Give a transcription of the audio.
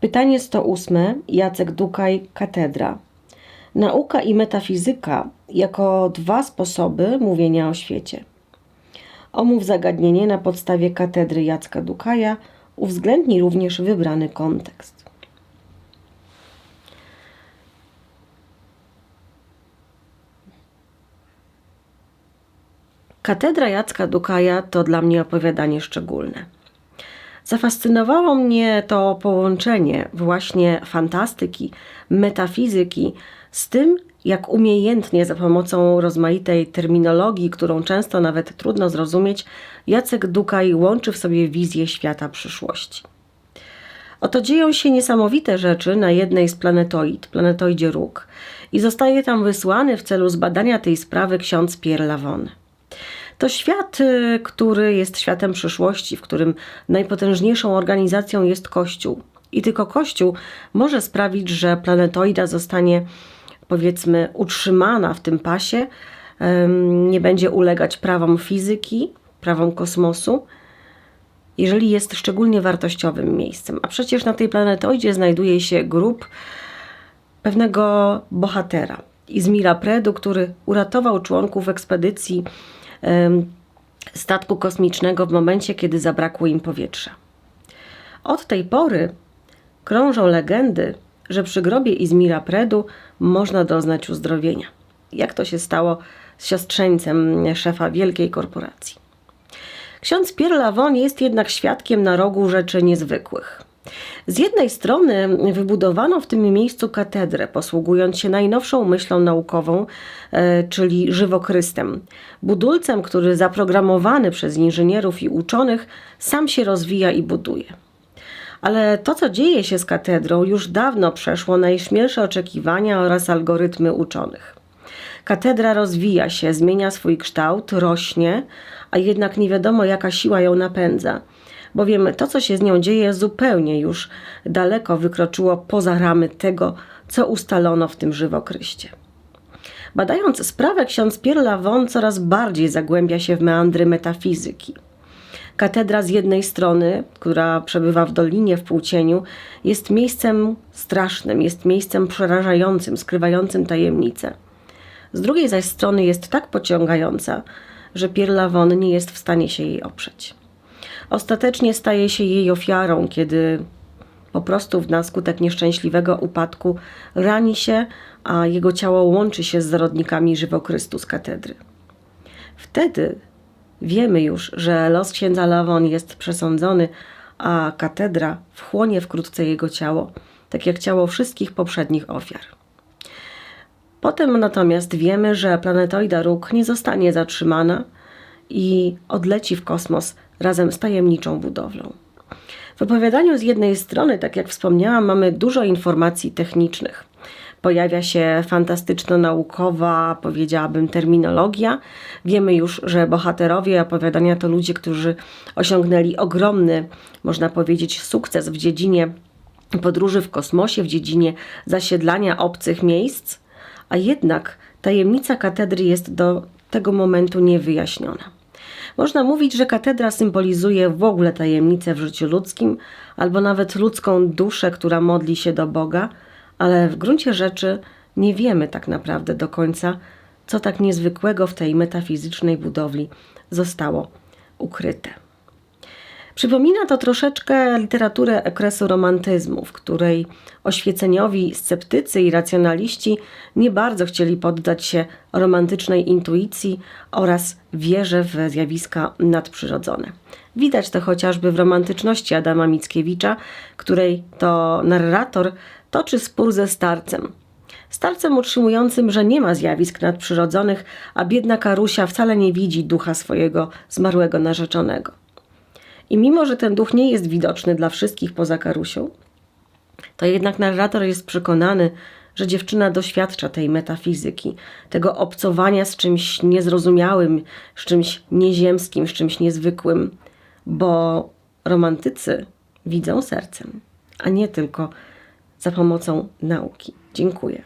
Pytanie 108. Jacek Dukaj, Katedra. Nauka i metafizyka jako dwa sposoby mówienia o świecie. Omów zagadnienie na podstawie katedry Jacka Dukaja, uwzględnij również wybrany kontekst. Katedra Jacka Dukaja to dla mnie opowiadanie szczególne. Zafascynowało mnie to połączenie właśnie fantastyki, metafizyki z tym, jak umiejętnie za pomocą rozmaitej terminologii, którą często nawet trudno zrozumieć, Jacek Dukaj łączy w sobie wizję świata przyszłości. Oto dzieją się niesamowite rzeczy na jednej z planetoid, planetoidzie Róg, i zostaje tam wysłany w celu zbadania tej sprawy ksiądz Pierre Lavon. To świat, y, który jest światem przyszłości, w którym najpotężniejszą organizacją jest Kościół. I tylko Kościół może sprawić, że planetoida zostanie, powiedzmy, utrzymana w tym pasie, nie będzie ulegać prawom fizyki, prawom kosmosu, jeżeli jest szczególnie wartościowym miejscem. A przecież na tej planetoidzie znajduje się grup pewnego bohatera, Izmira Predu, który uratował członków ekspedycji statku kosmicznego w momencie, kiedy zabrakło im powietrza. Od tej pory krążą legendy, że przy grobie Izmira Predu można doznać uzdrowienia. Jak to się stało z siostrzeńcem szefa wielkiej korporacji. Ksiądz Pierre Lavon jest jednak świadkiem na rogu rzeczy niezwykłych. Z jednej strony wybudowano w tym miejscu katedrę, posługując się najnowszą myślą naukową, e, czyli żywokrystem. Budulcem, który zaprogramowany przez inżynierów i uczonych sam się rozwija i buduje. Ale to, co dzieje się z katedrą, już dawno przeszło najśmielsze oczekiwania oraz algorytmy uczonych. Katedra rozwija się, zmienia swój kształt, rośnie, a jednak nie wiadomo, jaka siła ją napędza bowiem to, co się z nią dzieje, zupełnie już daleko wykroczyło poza ramy tego, co ustalono w tym żywokryście. Badając sprawę, ksiądz Pierre Lavon coraz bardziej zagłębia się w meandry metafizyki. Katedra z jednej strony, która przebywa w dolinie w półcieniu, jest miejscem strasznym, jest miejscem przerażającym, skrywającym tajemnice. Z drugiej zaś strony jest tak pociągająca, że Pierre Lavon nie jest w stanie się jej oprzeć ostatecznie staje się jej ofiarą, kiedy po prostu na skutek nieszczęśliwego upadku rani się, a jego ciało łączy się z zarodnikami żywokrystu z katedry. Wtedy wiemy już, że los księdza Lawon jest przesądzony, a katedra wchłonie wkrótce jego ciało, tak jak ciało wszystkich poprzednich ofiar. Potem natomiast wiemy, że planetoida róg nie zostanie zatrzymana i odleci w kosmos razem z tajemniczą budowlą. W opowiadaniu z jednej strony, tak jak wspomniałam, mamy dużo informacji technicznych. Pojawia się fantastyczno-naukowa, powiedziałabym, terminologia. Wiemy już, że bohaterowie opowiadania to ludzie, którzy osiągnęli ogromny, można powiedzieć, sukces w dziedzinie podróży w kosmosie, w dziedzinie zasiedlania obcych miejsc, a jednak tajemnica katedry jest do tego momentu niewyjaśniona. Można mówić, że katedra symbolizuje w ogóle tajemnicę w życiu ludzkim, albo nawet ludzką duszę, która modli się do Boga, ale w gruncie rzeczy nie wiemy tak naprawdę do końca, co tak niezwykłego w tej metafizycznej budowli zostało ukryte. Przypomina to troszeczkę literaturę okresu romantyzmu, w której oświeceniowi sceptycy i racjonaliści nie bardzo chcieli poddać się romantycznej intuicji oraz wierze w zjawiska nadprzyrodzone. Widać to chociażby w romantyczności Adama Mickiewicza, której to narrator toczy spór ze starcem. Starcem utrzymującym, że nie ma zjawisk nadprzyrodzonych, a biedna Karusia wcale nie widzi ducha swojego zmarłego narzeczonego. I mimo, że ten duch nie jest widoczny dla wszystkich poza Karusią, to jednak narrator jest przekonany, że dziewczyna doświadcza tej metafizyki, tego obcowania z czymś niezrozumiałym, z czymś nieziemskim, z czymś niezwykłym, bo romantycy widzą sercem, a nie tylko za pomocą nauki. Dziękuję.